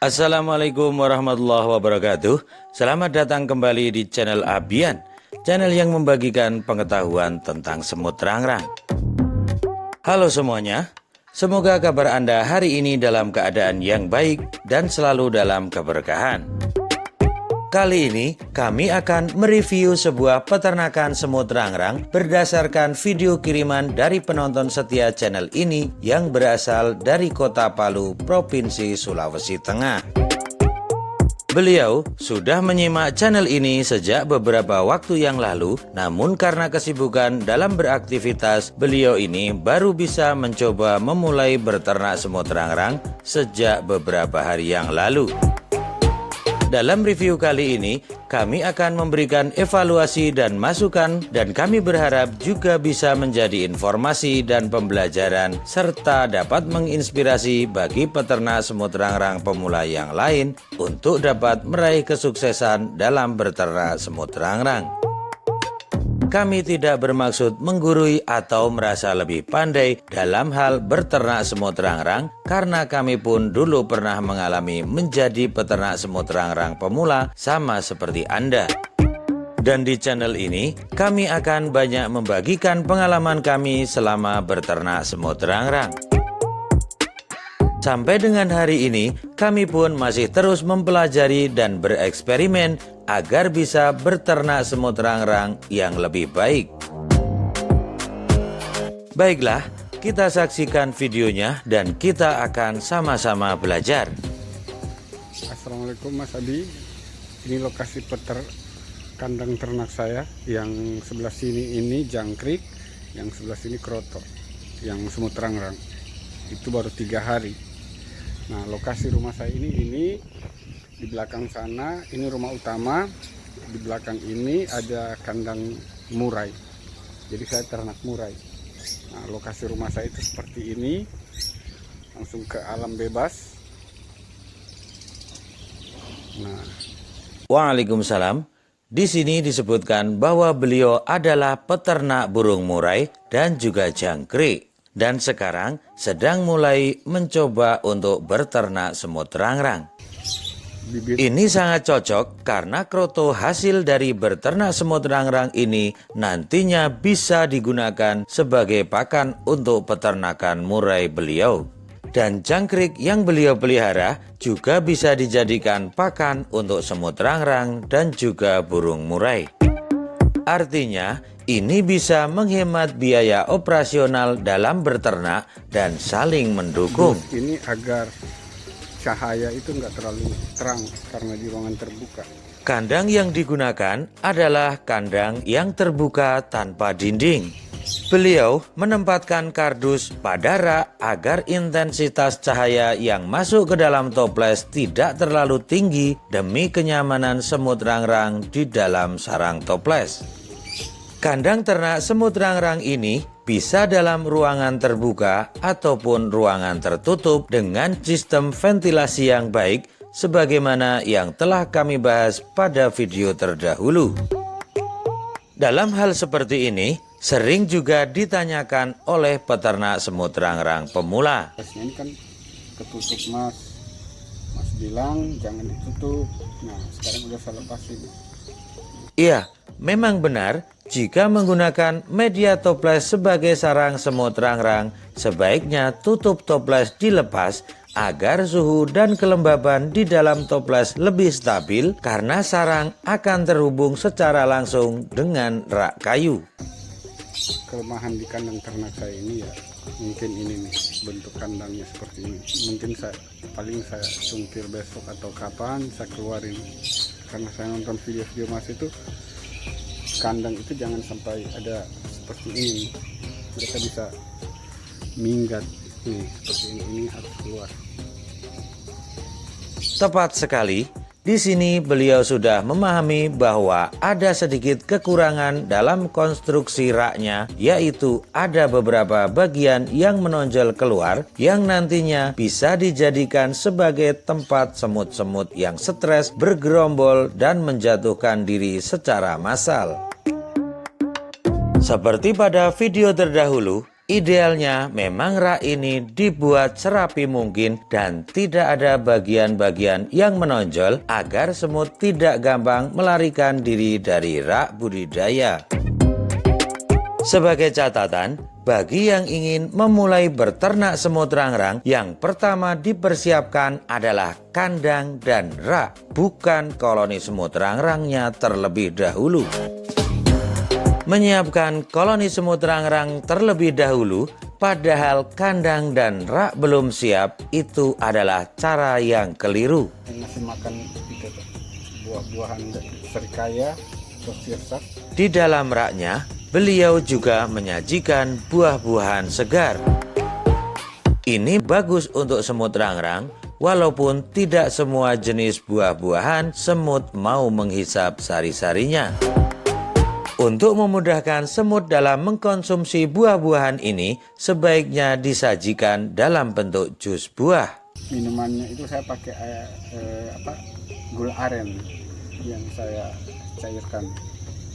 Assalamualaikum warahmatullahi wabarakatuh. Selamat datang kembali di channel Abian, channel yang membagikan pengetahuan tentang semut rangrang. Halo semuanya, semoga kabar Anda hari ini dalam keadaan yang baik dan selalu dalam keberkahan. Kali ini kami akan mereview sebuah peternakan semut rangrang berdasarkan video kiriman dari penonton setia channel ini yang berasal dari kota Palu, Provinsi Sulawesi Tengah. Beliau sudah menyimak channel ini sejak beberapa waktu yang lalu, namun karena kesibukan dalam beraktivitas, beliau ini baru bisa mencoba memulai berternak semut rangrang sejak beberapa hari yang lalu. Dalam review kali ini, kami akan memberikan evaluasi dan masukan dan kami berharap juga bisa menjadi informasi dan pembelajaran serta dapat menginspirasi bagi peternak semut rangrang pemula yang lain untuk dapat meraih kesuksesan dalam berternak semut rangrang. Kami tidak bermaksud menggurui atau merasa lebih pandai dalam hal berternak semut rangrang karena kami pun dulu pernah mengalami menjadi peternak semut rangrang pemula sama seperti Anda. Dan di channel ini, kami akan banyak membagikan pengalaman kami selama berternak semut rangrang. Sampai dengan hari ini, kami pun masih terus mempelajari dan bereksperimen agar bisa berternak semut rangrang yang lebih baik. Baiklah, kita saksikan videonya dan kita akan sama-sama belajar. Assalamualaikum Mas Adi. Ini lokasi peter kandang ternak saya. Yang sebelah sini ini jangkrik, yang sebelah sini kroto, yang semut rangrang. Itu baru tiga hari. Nah lokasi rumah saya ini ini di belakang sana ini rumah utama di belakang ini ada kandang murai. Jadi saya ternak murai. Nah lokasi rumah saya itu seperti ini langsung ke alam bebas. Nah. Waalaikumsalam. Di sini disebutkan bahwa beliau adalah peternak burung murai dan juga jangkrik dan sekarang sedang mulai mencoba untuk berternak semut rangrang. Ini sangat cocok karena kroto hasil dari berternak semut rangrang ini nantinya bisa digunakan sebagai pakan untuk peternakan murai beliau. Dan jangkrik yang beliau pelihara juga bisa dijadikan pakan untuk semut rangrang dan juga burung murai. Artinya, ini bisa menghemat biaya operasional dalam berternak dan saling mendukung. ini agar cahaya itu enggak terlalu terang karena di ruangan terbuka Kandang yang digunakan adalah kandang yang terbuka tanpa dinding. Beliau menempatkan kardus pada rak agar intensitas cahaya yang masuk ke dalam toples tidak terlalu tinggi demi kenyamanan semut rangrang di dalam sarang toples. Kandang ternak semut rangrang ini bisa dalam ruangan terbuka ataupun ruangan tertutup dengan sistem ventilasi yang baik sebagaimana yang telah kami bahas pada video terdahulu. Dalam hal seperti ini, sering juga ditanyakan oleh peternak semut rangrang pemula. Ini kan ketutup mas mas bilang jangan ditutup nah sekarang udah saya lepasin Iya, memang benar jika menggunakan media toples sebagai sarang semut rangrang, sebaiknya tutup toples dilepas agar suhu dan kelembaban di dalam toples lebih stabil karena sarang akan terhubung secara langsung dengan rak kayu. kelemahan di kandang ternak saya ini ya mungkin ini nih bentuk kandangnya seperti ini mungkin saya paling saya cungkir besok atau kapan saya keluarin karena saya nonton video-video mas itu kandang itu jangan sampai ada seperti ini. Mereka bisa minggat. Nih seperti ini ini harus keluar. Tepat sekali, di sini beliau sudah memahami bahwa ada sedikit kekurangan dalam konstruksi raknya, yaitu ada beberapa bagian yang menonjol keluar yang nantinya bisa dijadikan sebagai tempat semut-semut yang stres, bergerombol, dan menjatuhkan diri secara massal. Seperti pada video terdahulu, Idealnya memang rak ini dibuat serapi mungkin dan tidak ada bagian-bagian yang menonjol agar semut tidak gampang melarikan diri dari rak budidaya. Sebagai catatan, bagi yang ingin memulai beternak semut rangrang, yang pertama dipersiapkan adalah kandang dan rak, bukan koloni semut rangrangnya terlebih dahulu. Menyiapkan koloni semut rangrang terlebih dahulu, padahal kandang dan rak belum siap, itu adalah cara yang keliru. makan itu buah-buahan serikaya Di dalam raknya, beliau juga menyajikan buah-buahan segar. Ini bagus untuk semut rangrang, walaupun tidak semua jenis buah-buahan semut mau menghisap sari-sarinya. Untuk memudahkan semut dalam mengkonsumsi buah-buahan ini, sebaiknya disajikan dalam bentuk jus buah. minumannya itu saya pakai eh, eh, apa gula aren yang saya cairkan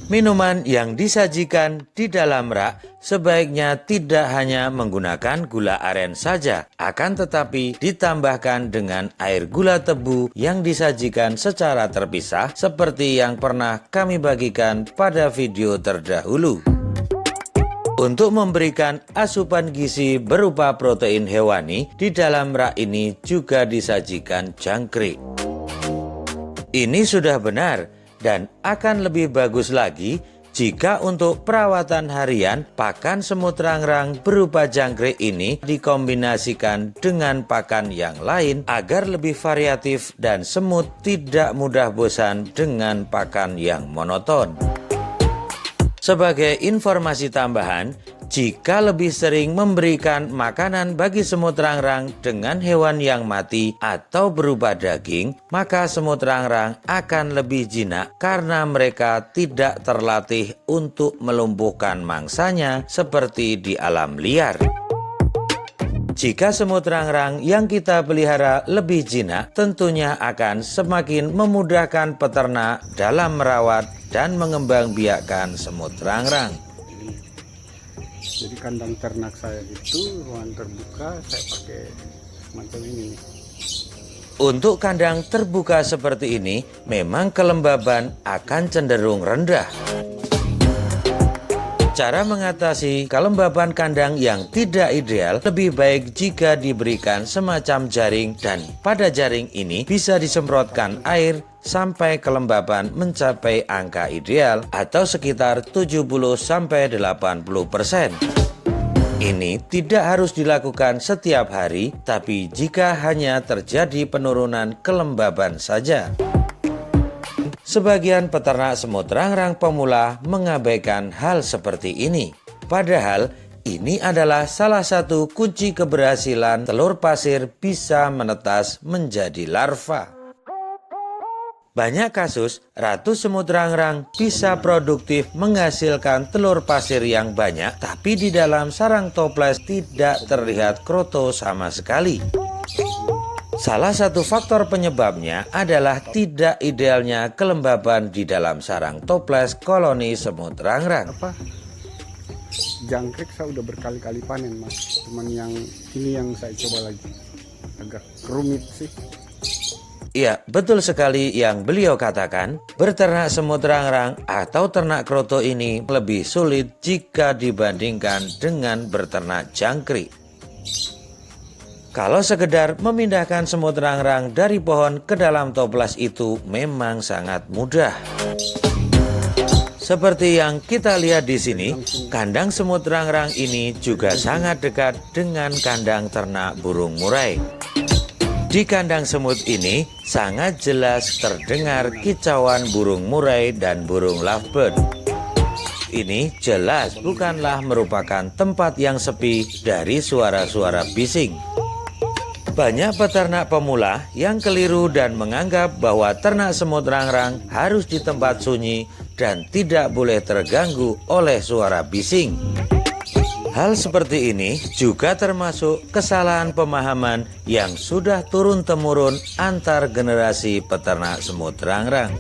Minuman yang disajikan di dalam rak sebaiknya tidak hanya menggunakan gula aren saja, akan tetapi ditambahkan dengan air gula tebu yang disajikan secara terpisah seperti yang pernah kami bagikan pada video terdahulu. Untuk memberikan asupan gizi berupa protein hewani, di dalam rak ini juga disajikan jangkrik. Ini sudah benar dan akan lebih bagus lagi jika untuk perawatan harian pakan semut rangrang berupa jangkrik ini dikombinasikan dengan pakan yang lain agar lebih variatif dan semut tidak mudah bosan dengan pakan yang monoton. Sebagai informasi tambahan, jika lebih sering memberikan makanan bagi semut rangrang dengan hewan yang mati atau berupa daging, maka semut rangrang akan lebih jinak karena mereka tidak terlatih untuk melumpuhkan mangsanya seperti di alam liar. Jika semut rangrang yang kita pelihara lebih jinak, tentunya akan semakin memudahkan peternak dalam merawat dan mengembangbiakkan semut rangrang. Kandang ternak saya itu ruangan terbuka saya pakai semacam ini Untuk kandang terbuka seperti ini, memang kelembaban akan cenderung rendah. Cara mengatasi kelembaban kandang yang tidak ideal lebih baik jika diberikan semacam jaring dan pada jaring ini bisa disemprotkan air sampai kelembaban mencapai angka ideal atau sekitar 70-80%. Ini tidak harus dilakukan setiap hari, tapi jika hanya terjadi penurunan kelembaban saja. Sebagian peternak semut rangrang pemula mengabaikan hal seperti ini. Padahal ini adalah salah satu kunci keberhasilan telur pasir bisa menetas menjadi larva. Banyak kasus, ratu semut rangrang bisa produktif menghasilkan telur pasir yang banyak, tapi di dalam sarang toples tidak terlihat kroto sama sekali. Salah satu faktor penyebabnya adalah tidak idealnya kelembaban di dalam sarang toples koloni semut rangrang. apa jangkrik saya udah berkali-kali panen mas cuman yang ini yang saya coba lagi agak rumit sih Ya, betul sekali yang beliau katakan, berternak semut rangrang atau ternak kroto ini lebih sulit jika dibandingkan dengan berternak jangkrik. Kalau sekedar memindahkan semut rangrang dari pohon ke dalam toples itu memang sangat mudah. Seperti yang kita lihat di sini, kandang semut rangrang ini juga sangat dekat dengan kandang ternak burung murai. Di kandang semut ini sangat jelas terdengar kicauan burung murai dan burung lovebird. Ini jelas bukanlah merupakan tempat yang sepi dari suara-suara bising. Banyak peternak pemula yang keliru dan menganggap bahwa ternak semut rangrang harus di tempat sunyi dan tidak boleh terganggu oleh suara bising. Hal seperti ini juga termasuk kesalahan pemahaman yang sudah turun-temurun antar generasi peternak semut rangrang.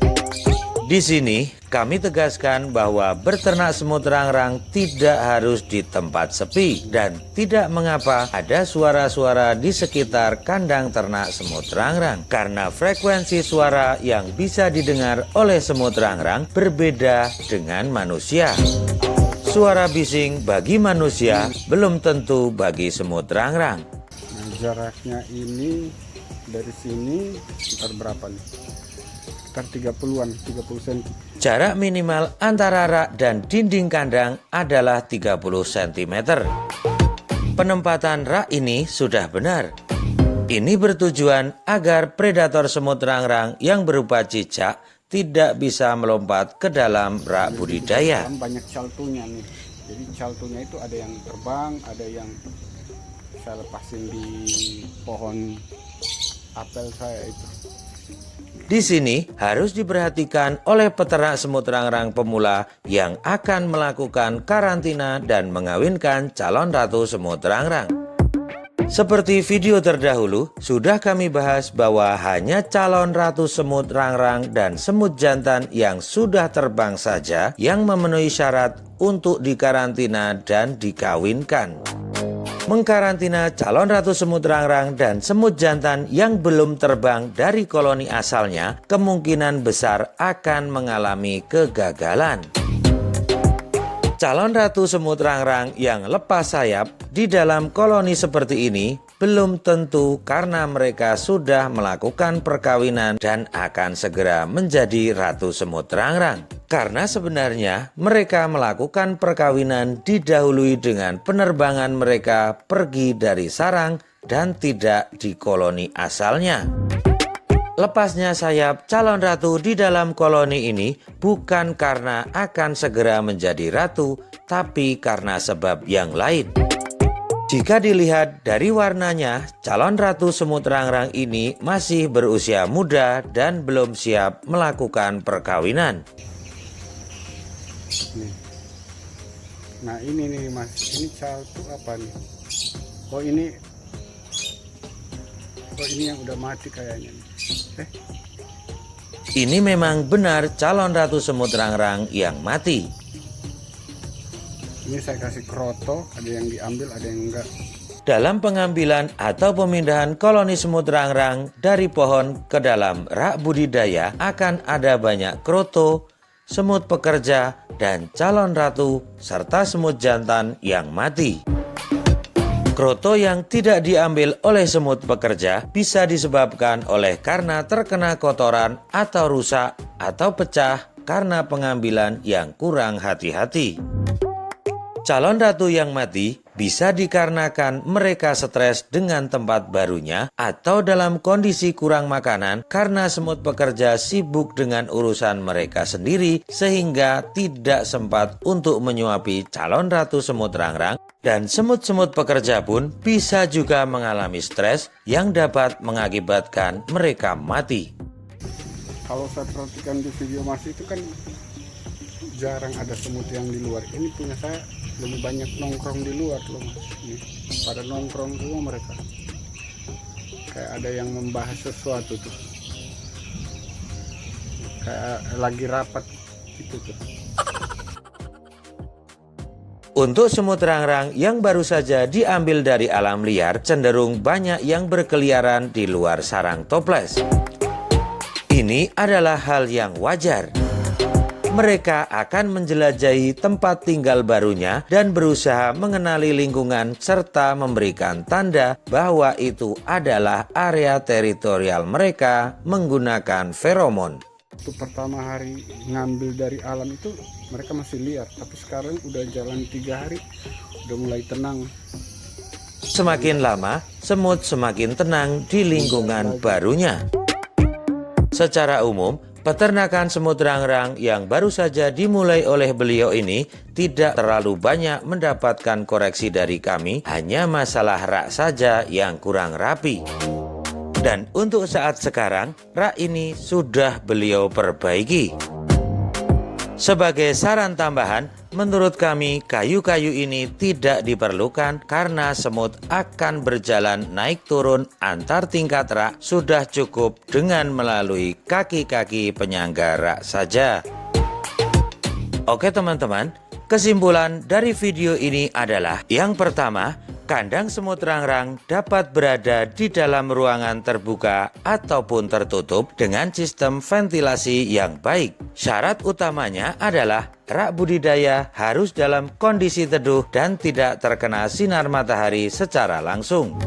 Di sini kami tegaskan bahwa berternak semut rangrang tidak harus di tempat sepi dan tidak mengapa ada suara-suara di sekitar kandang ternak semut rangrang karena frekuensi suara yang bisa didengar oleh semut rangrang berbeda dengan manusia. Suara bising bagi manusia belum tentu bagi semut rangrang. Nah, jaraknya ini dari sini sekitar berapa nih? Sekitar 30-an, 30 cm. Jarak minimal antara rak dan dinding kandang adalah 30 cm. Penempatan rak ini sudah benar. Ini bertujuan agar predator semut rangrang yang berupa cicak tidak bisa melompat ke dalam rak budidaya. Kan banyak caltunya nih. Jadi caltunya itu ada yang terbang, ada yang saya lepasin di pohon apel saya itu. Di sini harus diperhatikan oleh peternak semut rangrang pemula yang akan melakukan karantina dan mengawinkan calon ratu semut rangrang. Seperti video terdahulu, sudah kami bahas bahwa hanya calon ratu semut rangrang dan semut jantan yang sudah terbang saja yang memenuhi syarat untuk dikarantina dan dikawinkan mengkarantina calon ratu semut rangrang dan semut jantan yang belum terbang dari koloni asalnya kemungkinan besar akan mengalami kegagalan. Calon ratu semut rangrang yang lepas sayap di dalam koloni seperti ini belum tentu karena mereka sudah melakukan perkawinan dan akan segera menjadi ratu semut rangrang. Karena sebenarnya mereka melakukan perkawinan didahului dengan penerbangan mereka pergi dari sarang dan tidak di koloni asalnya. Lepasnya sayap calon ratu di dalam koloni ini bukan karena akan segera menjadi ratu, tapi karena sebab yang lain. Jika dilihat dari warnanya, calon ratu semut rangrang ini masih berusia muda dan belum siap melakukan perkawinan. Nah ini nih mas, ini caltu apa nih? Oh ini, oh ini yang udah mati kayaknya. nih. Ini memang benar calon ratu semut rangrang yang mati. ini saya kasih kroto, ada yang diambil, ada yang enggak. Dalam pengambilan atau pemindahan koloni semut rangrang dari pohon ke dalam rak budidaya akan ada banyak kroto, semut pekerja, dan calon ratu serta semut jantan yang mati. Kroto yang tidak diambil oleh semut pekerja bisa disebabkan oleh karena terkena kotoran atau rusak atau pecah karena pengambilan yang kurang hati-hati. Calon ratu yang mati bisa dikarenakan mereka stres dengan tempat barunya atau dalam kondisi kurang makanan karena semut pekerja sibuk dengan urusan mereka sendiri sehingga tidak sempat untuk menyuapi calon ratu semut rangrang dan semut-semut pekerja pun bisa juga mengalami stres yang dapat mengakibatkan mereka mati. Kalau saya perhatikan di video mas itu kan jarang ada semut yang di luar. Ini punya saya lebih banyak nongkrong di luar loh mas. Ini pada nongkrong semua mereka. Kayak ada yang membahas sesuatu tuh. Kayak lagi rapat gitu tuh. Untuk semut rangrang yang baru saja diambil dari alam liar cenderung banyak yang berkeliaran di luar sarang toples. Ini adalah hal yang wajar. Mereka akan menjelajahi tempat tinggal barunya dan berusaha mengenali lingkungan serta memberikan tanda bahwa itu adalah area teritorial mereka menggunakan feromon. Waktu pertama hari ngambil dari alam itu mereka masih liar. Tapi sekarang udah jalan tiga hari udah mulai tenang. Semakin lama, semut semakin tenang di lingkungan barunya. Secara umum, peternakan semut rangrang yang baru saja dimulai oleh beliau ini tidak terlalu banyak mendapatkan koreksi dari kami, hanya masalah rak saja yang kurang rapi. Dan untuk saat sekarang, rak ini sudah beliau perbaiki. Sebagai saran tambahan, menurut kami kayu-kayu ini tidak diperlukan karena semut akan berjalan naik turun antar tingkat rak sudah cukup dengan melalui kaki-kaki penyangga rak saja. Oke teman-teman, kesimpulan dari video ini adalah yang pertama, kandang semut rangrang dapat berada di dalam ruangan terbuka ataupun tertutup dengan sistem ventilasi yang baik. Syarat utamanya adalah rak budidaya harus dalam kondisi teduh dan tidak terkena sinar matahari secara langsung.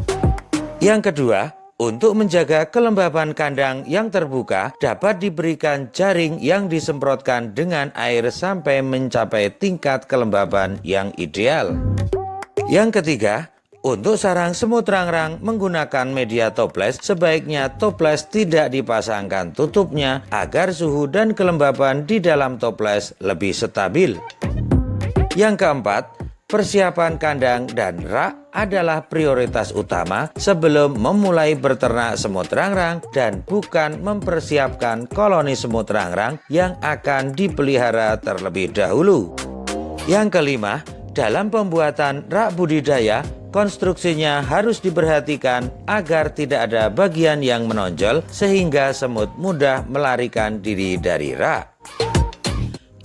Yang kedua, untuk menjaga kelembaban kandang yang terbuka, dapat diberikan jaring yang disemprotkan dengan air sampai mencapai tingkat kelembaban yang ideal. Yang ketiga, untuk sarang semut rangrang menggunakan media toples, sebaiknya toples tidak dipasangkan tutupnya agar suhu dan kelembaban di dalam toples lebih stabil. Yang keempat, persiapan kandang dan rak adalah prioritas utama sebelum memulai berternak semut rangrang dan bukan mempersiapkan koloni semut rangrang yang akan dipelihara terlebih dahulu. Yang kelima, dalam pembuatan rak budidaya, konstruksinya harus diperhatikan agar tidak ada bagian yang menonjol sehingga semut mudah melarikan diri dari rak.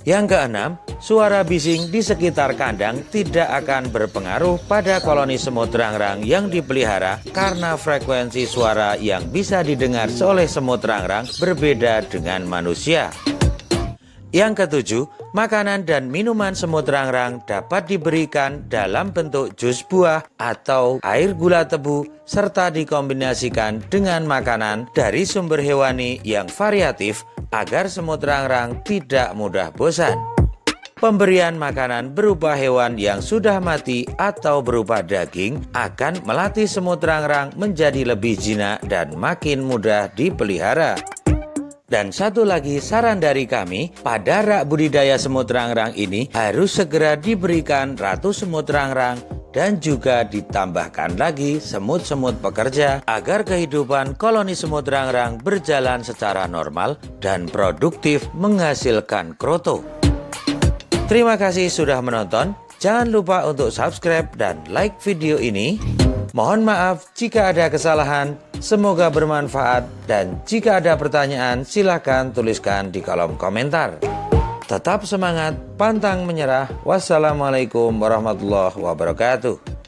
Yang keenam, suara bising di sekitar kandang tidak akan berpengaruh pada koloni semut rangrang yang dipelihara karena frekuensi suara yang bisa didengar oleh semut rangrang berbeda dengan manusia. Yang ketujuh, makanan dan minuman semut rangrang dapat diberikan dalam bentuk jus buah atau air gula tebu serta dikombinasikan dengan makanan dari sumber hewani yang variatif agar semut rangrang tidak mudah bosan. Pemberian makanan berupa hewan yang sudah mati atau berupa daging akan melatih semut rangrang menjadi lebih jinak dan makin mudah dipelihara. Dan satu lagi saran dari kami, pada rak budidaya semut rangrang ini harus segera diberikan ratu semut rangrang dan juga ditambahkan lagi semut-semut pekerja agar kehidupan koloni semut rangrang berjalan secara normal dan produktif menghasilkan kroto. Terima kasih sudah menonton. Jangan lupa untuk subscribe dan like video ini. Mohon maaf jika ada kesalahan. Semoga bermanfaat dan jika ada pertanyaan silahkan tuliskan di kolom komentar. Tetap semangat, pantang menyerah. Wassalamualaikum warahmatullahi wabarakatuh.